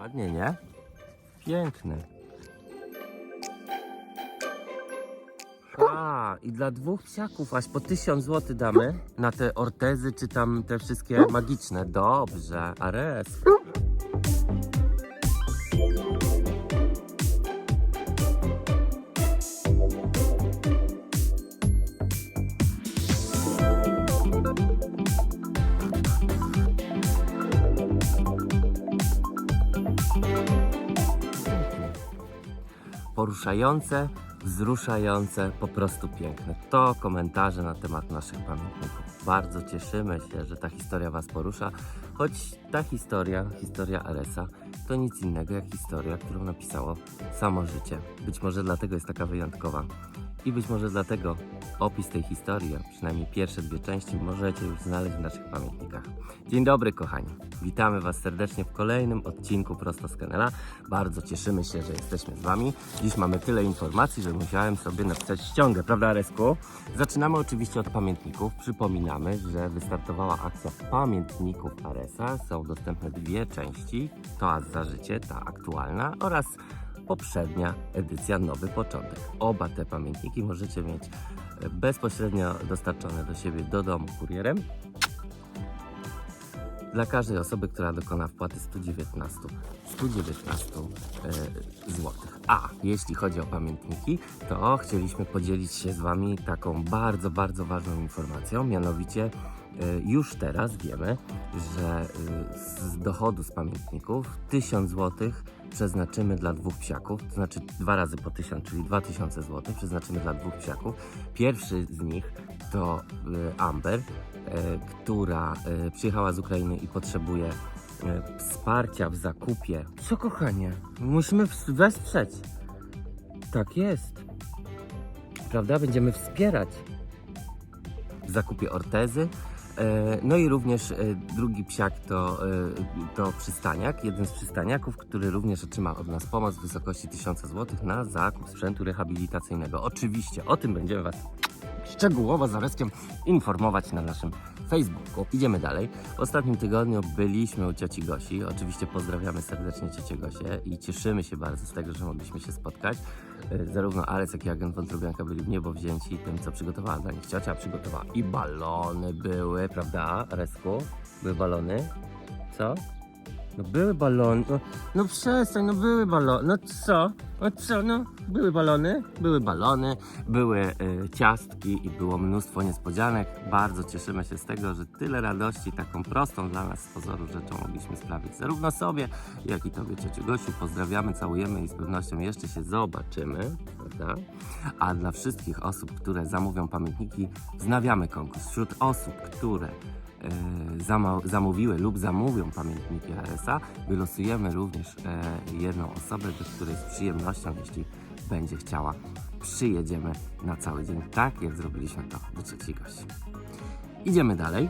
Ładnie, nie? Piękny. A, i dla dwóch psiaków aż po 1000 zł damy na te ortezy, czy tam te wszystkie magiczne. Dobrze, Ares. Poruszające, wzruszające, po prostu piękne. To komentarze na temat naszych pamiętników. Bardzo cieszymy się, że ta historia Was porusza, choć ta historia, historia Aresa, to nic innego jak historia, którą napisało samo życie. Być może dlatego jest taka wyjątkowa. I być może dlatego opis tej historii, a przynajmniej pierwsze dwie części, możecie już znaleźć w naszych pamiętnikach. Dzień dobry, kochani. Witamy Was serdecznie w kolejnym odcinku Prosto z Kenela. Bardzo cieszymy się, że jesteśmy z Wami. Dziś mamy tyle informacji, że musiałem sobie napisać ściągę, prawda, Aresku? Zaczynamy oczywiście od pamiętników. Przypominamy, że wystartowała akcja pamiętników Aresa. Są dostępne dwie części. To za życie, ta aktualna oraz poprzednia edycja Nowy Początek. Oba te pamiętniki możecie mieć e, bezpośrednio dostarczone do siebie do domu kurierem dla każdej osoby, która dokona wpłaty 119, 119 e, zł. A jeśli chodzi o pamiętniki, to chcieliśmy podzielić się z Wami taką bardzo, bardzo ważną informacją, mianowicie już teraz wiemy, że e, z dochodu z pamiętników 1000 zł przeznaczymy dla dwóch psiaków, to znaczy dwa razy po 1000, czyli 2000 zł przeznaczymy dla dwóch psiaków. Pierwszy z nich to e, Amber, e, która e, przyjechała z Ukrainy i potrzebuje e, wsparcia w zakupie. Co kochanie? Musimy wesprzeć. Tak jest. Prawda? Będziemy wspierać w zakupie ortezy. E, No i również e, drugi psiak to, e, to przystaniak, jeden z przystaniaków, który również otrzyma od nas pomoc w wysokości 1000 zł na zakup sprzętu rehabilitacyjnego. Oczywiście o tym będziemy Was szczegółowo z Areskiem informować na naszym Facebooku. Idziemy dalej. W ostatnim tygodniu byliśmy u cioci Gosi. Oczywiście pozdrawiamy serdecznie ciocię Gosię i cieszymy się bardzo z tego, że mogliśmy się spotkać. E, Zarówno Arec, jak i agent Wątrobianka byli w niebo wzięci tym, co przygotowała dla nich ciocia. Przygotowała i balony były, prawda, Aresku? Były balony? Co? No były balony. No, no przestań, no były balony. No co? No co? No były balony, były balony, były e, ciastki i było mnóstwo niespodzianek. Bardzo cieszymy się z tego, że tyle radości, taką prostą dla nas z pozoru rzeczą mogliśmy sprawić zarówno sobie, jak i tobie, ciociu Gosiu. Pozdrawiamy, całujemy i z pewnością jeszcze się zobaczymy, prawda? A dla wszystkich osób, które zamówią pamiętniki, wznawiamy konkurs. Wśród osób, które zamówiły lub zamówią pamiętniki ARS-a, wylosujemy również e, jedną osobę, do której z przyjemnością, jeśli będzie chciała, przyjedziemy na cały dzień, tak jak zrobiliśmy to do trzeciej gości. Idziemy dalej.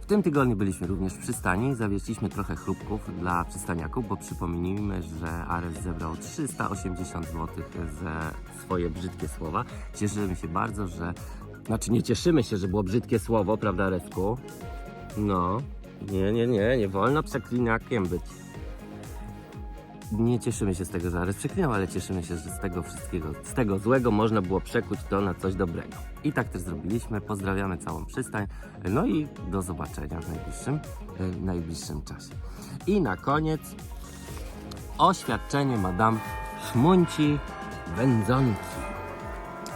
W tym tygodniu byliśmy również w przystani. Zawieźliśmy trochę chrupków dla przystaniaków, bo przypomnijmy, że Ares zebrał 380 zł za swoje brzydkie słowa. Cieszymy się bardzo, że. Znaczy, nie cieszymy się, że było brzydkie słowo, prawda, Aresku? No, nie, nie, nie, nie wolno przeklinakiem być. Nie cieszymy się z tego, że Ares przeklinał, ale cieszymy się, że z tego wszystkiego, z tego złego można było przekuć to na coś dobrego. I tak też zrobiliśmy. Pozdrawiamy całą przystań. No i do zobaczenia w najbliższym, w najbliższym czasie. I na koniec oświadczenie Madame Szmunci Wędzonki.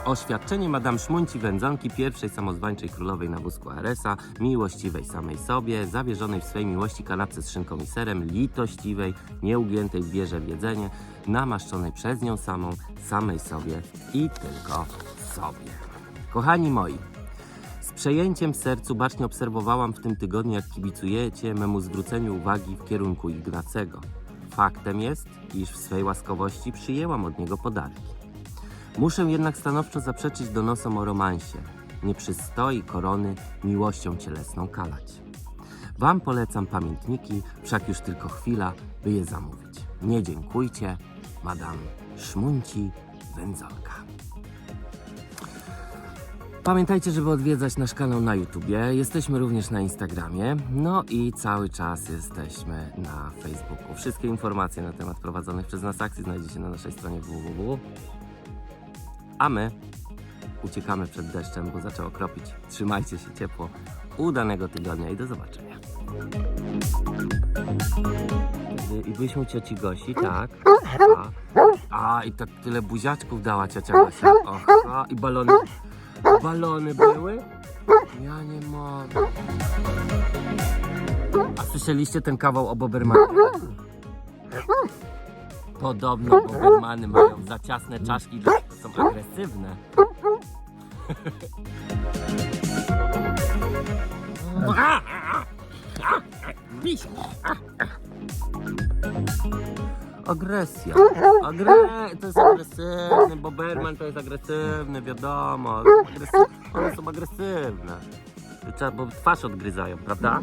Oświadczenie Madame Szmunci Wędzonki, pierwszej samozwańczej królowej na wózku Aresa, miłościwej samej sobie, zawierzonej w swej miłości kanapce z szynką i serem, litościwej, nieugiętej w wierze w jedzenie, namaszczonej przez nią samą, samej sobie i tylko sobie. Kochani moi, z przejęciem w sercu bacznie obserwowałam w tym tygodniu, jak kibicujecie memu zwróceniu uwagi w kierunku Ignacego. Faktem jest, iż w swej łaskowości przyjęłam od niego podarki. Muszę jednak stanowczo zaprzeczyć donosom o romansie. Nie przystoi korony miłością cielesną kalać. Wam polecam pamiętniki, wszak już tylko chwila, by je zamówić. Nie dziękujcie, Madame Szmunci Wędzonka. Pamiętajcie, żeby odwiedzać nasz kanał na YouTubie. Jesteśmy również na Instagramie. No i cały czas jesteśmy na Facebooku. Wszystkie informacje na temat prowadzonych przez nas akcji znajdziecie na naszej stronie www. A my uciekamy przed deszczem, bo zaczęło kropić. Trzymajcie się ciepło. Udanego tygodnia i do zobaczenia. I byliśmy cioci Gosi, tak? A, a i tak tyle buziaczków dała ciocia Gosia. O, a, i balony. Balony były? Ja nie mogę. A słyszeliście ten kawał o Bobermanie? Podobno Bobermany mają za ciasne czaszki, dlatego są agresywne. Agresja. Agre... To jest agresywny, Boberman to jest agresywny, wiadomo. Agresy... One są agresywne. Trzeba, bo twarz odgryzają, prawda?